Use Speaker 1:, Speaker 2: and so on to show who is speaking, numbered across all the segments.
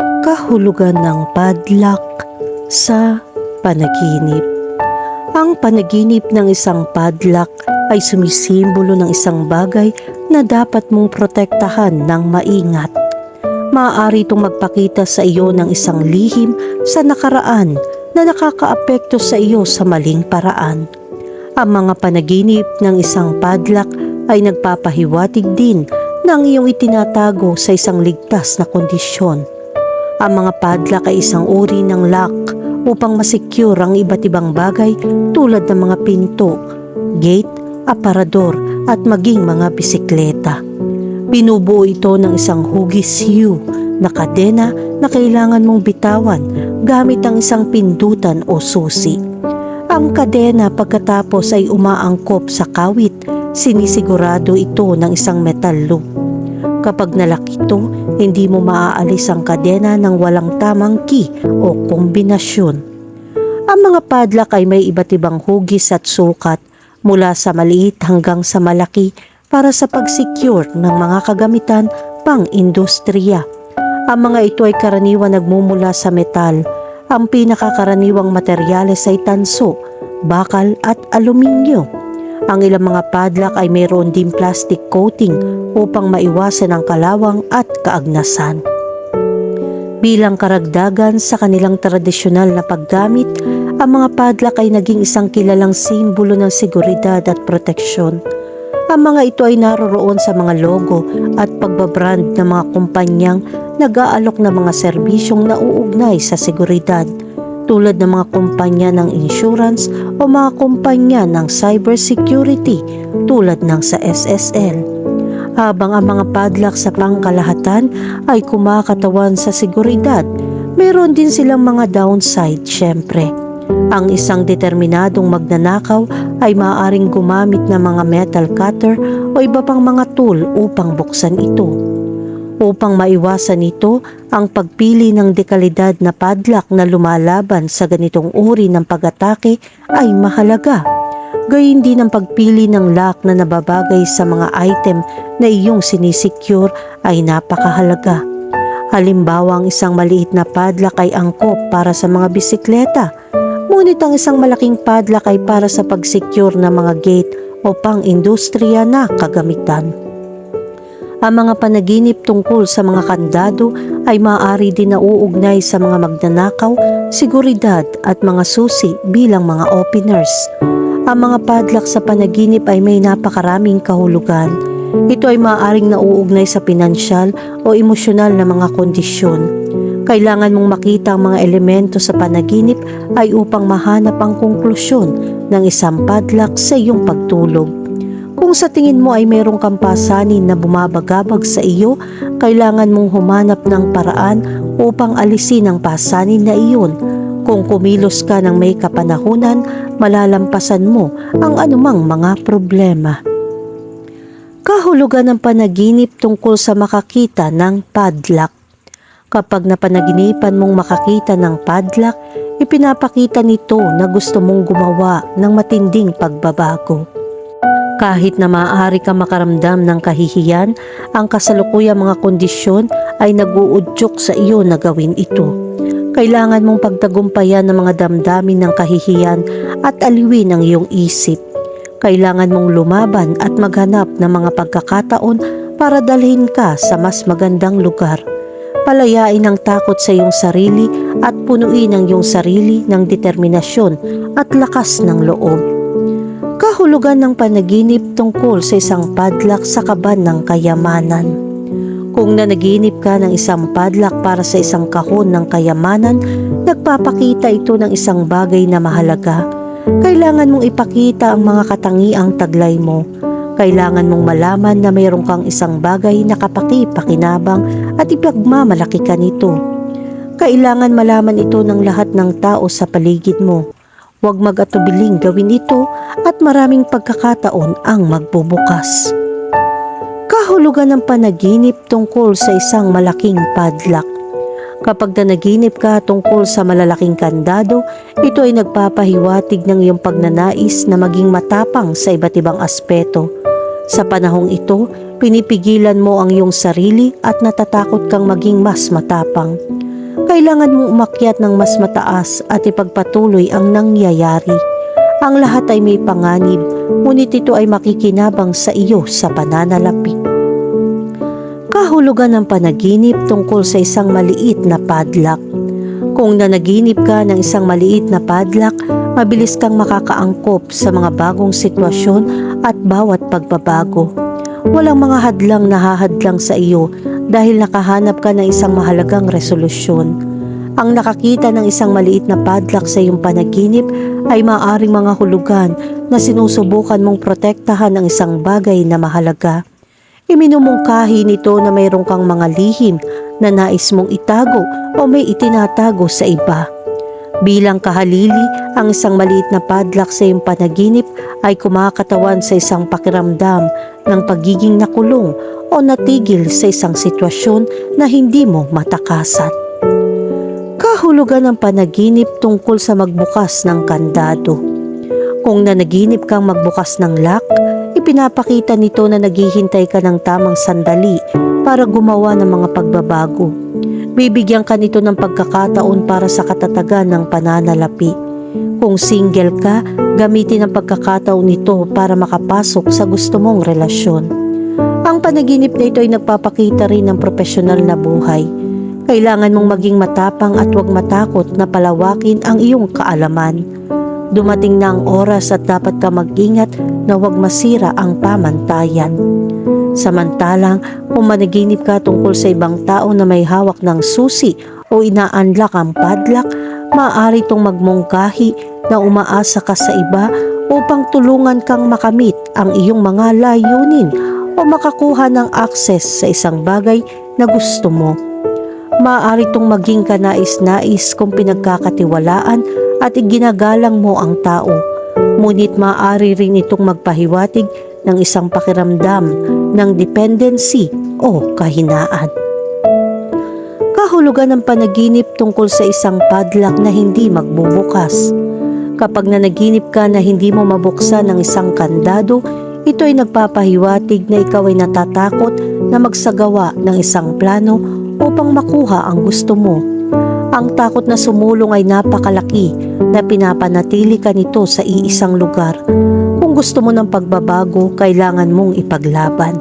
Speaker 1: Kahulugan ng padlock sa panaginip. Ang panaginip ng isang padlock ay sumisimbolo ng isang bagay na dapat mong protektahan ng maingat. Maaari itong magpakita sa iyo ng isang lihim sa nakaraan na nakakaapekto sa iyo sa maling paraan. Ang mga panaginip ng isang padlock ay nagpapahiwatig din ng iyong itinatago sa isang ligtas na kondisyon. Ang mga padlock ay isang uri ng lock upang masecure ang iba't ibang bagay tulad ng mga pinto, gate, aparador at maging mga bisikleta. Binubuo ito ng isang hugis U na kadena na kailangan mong bitawan gamit ang isang pindutan o susi. Ang kadena pagkatapos ay umaangkop sa kawit, sinisigurado ito ng isang metal loop. Kapag nalak ito, hindi mo maaalis ang kadena ng walang tamang key o kombinasyon. Ang mga padlock ay may iba't ibang hugis at sukat mula sa maliit hanggang sa malaki para sa pag-secure ng mga kagamitan pang-industriya. Ang mga ito ay karaniwan nagmumula sa metal. Ang pinakakaraniwang materyales ay tanso, bakal at aluminyo. Ang ilang mga padlock ay mayroon din plastic coating upang maiwasan ang kalawang at kaagnasan. Bilang karagdagan sa kanilang tradisyonal na paggamit, ang mga padlock ay naging isang kilalang simbolo ng seguridad at proteksyon. Ang mga ito ay naroroon sa mga logo at pagbabrand ng mga kumpanyang nag-aalok ng mga serbisyong nauugnay sa seguridad tulad ng mga kumpanya ng insurance o mga kumpanya ng cybersecurity tulad ng sa SSL. Habang ang mga padlock sa pangkalahatan ay kumakatawan sa seguridad, meron din silang mga downside syempre. Ang isang determinadong magnanakaw ay maaaring gumamit ng mga metal cutter o iba pang mga tool upang buksan ito. Upang maiwasan ito, ang pagpili ng dekalidad na padlock na lumalaban sa ganitong uri ng pag-atake ay mahalaga. Gayun din ang pagpili ng lock na nababagay sa mga item na iyong sinisecure ay napakahalaga. Halimbawa ang isang maliit na padlock ay angkop para sa mga bisikleta, ngunit ang isang malaking padlock ay para sa pag-secure ng mga gate o pang-industriya na kagamitan. Ang mga panaginip tungkol sa mga kandado ay maaari din nauugnay sa mga magnanakaw, seguridad at mga susi bilang mga openers. Ang mga padlock sa panaginip ay may napakaraming kahulugan. Ito ay maaaring nauugnay sa pinansyal o emosyonal na mga kondisyon. Kailangan mong makita ang mga elemento sa panaginip ay upang mahanap ang konklusyon ng isang padlock sa iyong pagtulog. Kung sa tingin mo ay mayroong kampasanin na bumabagabag sa iyo, kailangan mong humanap ng paraan upang alisin ang pasanin na iyon. Kung kumilos ka ng may kapanahunan, malalampasan mo ang anumang mga problema. Kahulugan ng panaginip tungkol sa makakita ng padlock. Kapag napanaginipan mong makakita ng padlock, ipinapakita nito na gusto mong gumawa ng matinding pagbabago. Kahit na maaari ka makaramdam ng kahihiyan, ang kasalukuyang mga kondisyon ay nag-uudyok sa iyo na gawin ito. Kailangan mong pagtagumpayan ng mga damdamin ng kahihiyan at aliwin ang iyong isip. Kailangan mong lumaban at maghanap ng mga pagkakataon para dalhin ka sa mas magandang lugar. Palayain ang takot sa iyong sarili at punuin ang iyong sarili ng determinasyon at lakas ng loob. Kahulugan ng panaginip tungkol sa isang padlock sa kaban ng kayamanan. Kung nanaginip ka ng isang padlock para sa isang kahon ng kayamanan, nagpapakita ito ng isang bagay na mahalaga. Kailangan mong ipakita ang mga katangiang taglay mo. Kailangan mong malaman na mayroon kang isang bagay na kapaki-pakinabang at ipagmamalaki ka nito. Kailangan malaman ito ng lahat ng tao sa paligid mo. Huwag mag-atubiling gawin ito at maraming pagkakataon ang magbubukas. Kahulugan ng panaginip tungkol sa isang malaking padlock. Kapag nanaginip ka tungkol sa malalaking kandado, ito ay nagpapahiwatig ng iyong pagnanais na maging matapang sa iba't ibang aspeto. Sa panahong ito, pinipigilan mo ang iyong sarili at natatakot kang maging mas matapang. Kailangan mong umakyat ng mas mataas at ipagpatuloy ang nangyayari. Ang lahat ay may panganib, ngunit ito ay makikinabang sa iyo sa pananalapi. Kahulugan ng panaginip tungkol sa isang maliit na padlak. Kung nanaginip ka ng isang maliit na padlak, mabilis kang makakaangkop sa mga bagong sitwasyon at bawat pagbabago. Walang mga hadlang na hahadlang sa iyo dahil nakahanap ka ng isang mahalagang resolusyon. Ang nakakita ng isang maliit na padlak sa iyong panaginip ay maaring mga hulugan na sinusubukan mong protektahan ang isang bagay na mahalaga. Iminumungkahi nito na mayroon kang mga lihim na nais mong itago o may itinatago sa iba. Bilang kahalili, ang isang maliit na padlak sa iyong panaginip ay kumakatawan sa isang pakiramdam ng pagiging nakulong o natigil sa isang sitwasyon na hindi mo matakasan. Kahulugan ng panaginip tungkol sa magbukas ng kandado. Kung nanaginip kang magbukas ng lock, ipinapakita nito na naghihintay ka ng tamang sandali para gumawa ng mga pagbabago. Bibigyan ka nito ng pagkakataon para sa katatagan ng pananalapi. Kung single ka, gamitin ang pagkakataon nito para makapasok sa gusto mong relasyon. Ang panaginip na ito ay nagpapakita rin ng profesional na buhay. Kailangan mong maging matapang at huwag matakot na palawakin ang iyong kaalaman. Dumating na ang oras at dapat ka mag-ingat na huwag masira ang pamantayan. Samantalang kung managinip ka tungkol sa ibang tao na may hawak ng susi o inaanlak ang padlak, maaari itong magmungkahi na umaasa ka sa iba upang tulungan kang makamit ang iyong mga layunin o makakuha ng akses sa isang bagay na gusto mo. Maaari itong maging kanais-nais kung pinagkakatiwalaan at iginagalang mo ang tao. Ngunit maaari rin itong magpahiwatig ng isang pakiramdam ng dependency o kahinaan. Kahulugan ng panaginip tungkol sa isang padlak na hindi magbubukas. Kapag nanaginip ka na hindi mo mabuksan ang isang kandado, ito ay nagpapahiwatig na ikaw ay natatakot na magsagawa ng isang plano upang makuha ang gusto mo. Ang takot na sumulong ay napakalaki na pinapanatili ka nito sa iisang lugar. Kung gusto mo ng pagbabago, kailangan mong ipaglaban.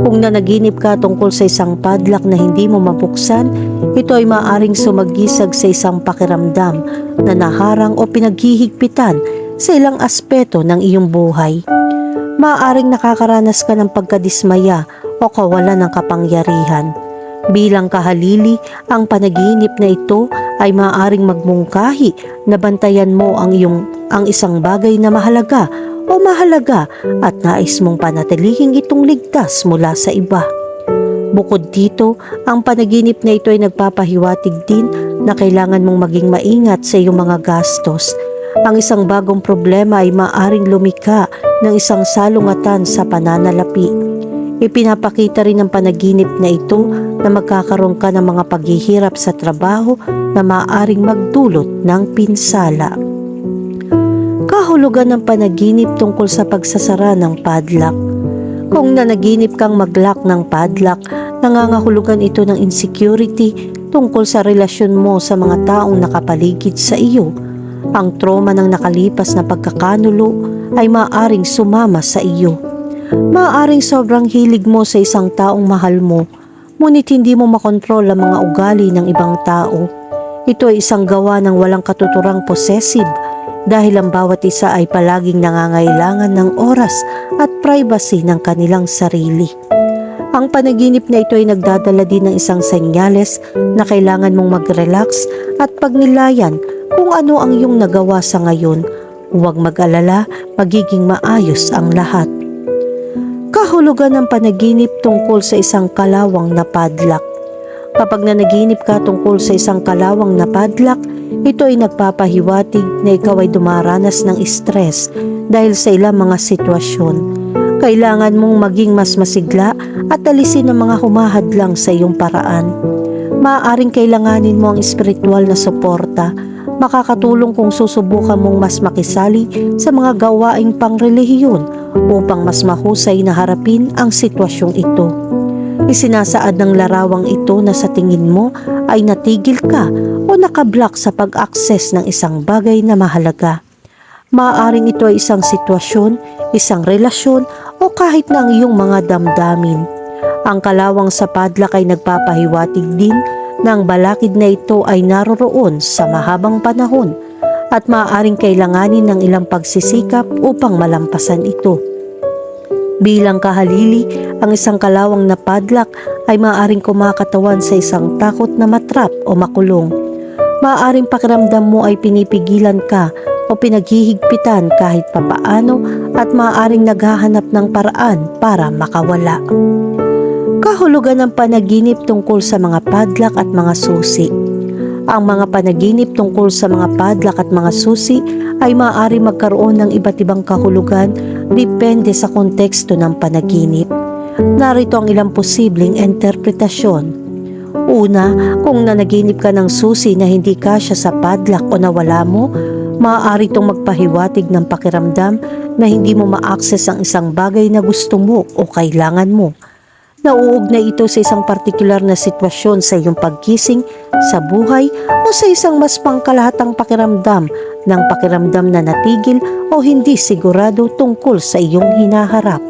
Speaker 1: Kung nanaginip ka tungkol sa isang padlak na hindi mo mabuksan, ito ay maaring sumagisag sa isang pakiramdam na naharang o pinaghihigpitan sa ilang aspeto ng iyong buhay. Maaring nakakaranas ka ng pagkadismaya o kawalan ng kapangyarihan. Bilang kahalili, ang panaginip na ito ay maaaring magmungkahi na bantayan mo ang iyong ang isang bagay na mahalaga o mahalaga at nais mong panatilihing itong ligtas mula sa iba. Bukod dito, ang panaginip na ito ay nagpapahiwatig din na kailangan mong maging maingat sa iyong mga gastos. Ang isang bagong problema ay maaring lumika ng isang salungatan sa pananalapi. Ipinapakita rin ng panaginip na ito na magkakaroon ka ng mga paghihirap sa trabaho na maaaring magdulot ng pinsala. Kahulugan ng panaginip tungkol sa pagsasara ng padlak. Kung nanaginip kang maglock ng padlak, nangangahulugan ito ng insecurity tungkol sa relasyon mo sa mga taong nakapaligid sa iyo. Ang trauma ng nakalipas na pagkakanulo ay maaaring sumama sa iyo. Maaaring sobrang hilig mo sa isang taong mahal mo, ngunit hindi mo makontrol ang mga ugali ng ibang tao. Ito ay isang gawa ng walang katuturang possessive dahil ang bawat isa ay palaging nangangailangan ng oras at privacy ng kanilang sarili. Ang panaginip na ito ay nagdadala din ng isang senyales na kailangan mong mag-relax at pagnilayan kung ano ang iyong nagawa sa ngayon. Huwag mag-alala, magiging maayos ang lahat. Kahulugan ng panaginip tungkol sa isang kalawang na padlak. Kapag nanaginip ka tungkol sa isang kalawang na padlak, ito ay nagpapahiwatig na ikaw ay dumaranas ng stress dahil sa ilang mga sitwasyon. Kailangan mong maging mas masigla at alisin ang mga humahadlang sa iyong paraan. Maaaring kailanganin mo ang espiritual na suporta, makakatulong kung susubukan mong mas makisali sa mga gawaing pangrelihiyon upang mas mahusay na harapin ang sitwasyong ito. Isinasaad ng larawang ito na sa tingin mo ay natigil ka o nakablock sa pag-access ng isang bagay na mahalaga. Maaaring ito ay isang sitwasyon, isang relasyon o kahit na ang iyong mga damdamin. Ang kalawang sa padlak ay nagpapahiwatig din na ang balakid na ito ay naroroon sa mahabang panahon at maaaring kailanganin ng ilang pagsisikap upang malampasan ito. Bilang kahalili, ang isang kalawang na padlak ay maaaring kumakatawan sa isang takot na matrap o makulong. Maaaring pakiramdam mo ay pinipigilan ka o pinaghihigpitan kahit papaano at maaaring naghahanap ng paraan para makawala. Kahulugan ng panaginip tungkol sa mga padlak at mga susi. Ang mga panaginip tungkol sa mga padlak at mga susi ay maaari magkaroon ng iba't ibang kahulugan depende sa konteksto ng panaginip. Narito ang ilang posibleng interpretasyon. Una, kung nanaginip ka ng susi na hindi kasya sa padlak o nawala mo, maaari itong magpahiwatig ng pakiramdam na hindi mo ma-access ang isang bagay na gusto mo o kailangan mo. Nauugnay ito sa isang partikular na sitwasyon sa iyong pagkising, sa buhay o sa isang mas pangkalahatang pakiramdam ng pakiramdam na natigil o hindi sigurado tungkol sa iyong hinaharap.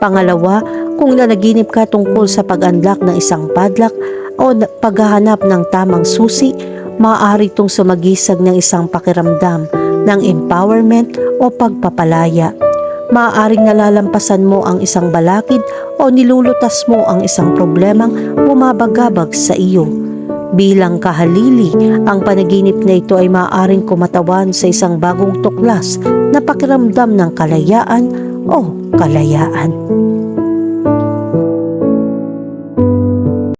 Speaker 1: Pangalawa, kung nanaginip ka tungkol sa pag-unlock ng isang padlak o na- paghahanap ng tamang susi, maaari itong sumagisag ng isang pakiramdam ng empowerment o pagpapalaya. Maaaring nalalampasan mo ang isang balakid o nilulutas mo ang isang problemang bumabagabag sa iyo. Bilang kahalili, ang panaginip na ito ay maaaring kumatawan sa isang bagong tuklas na pakiramdam ng kalayaan o kalayaan.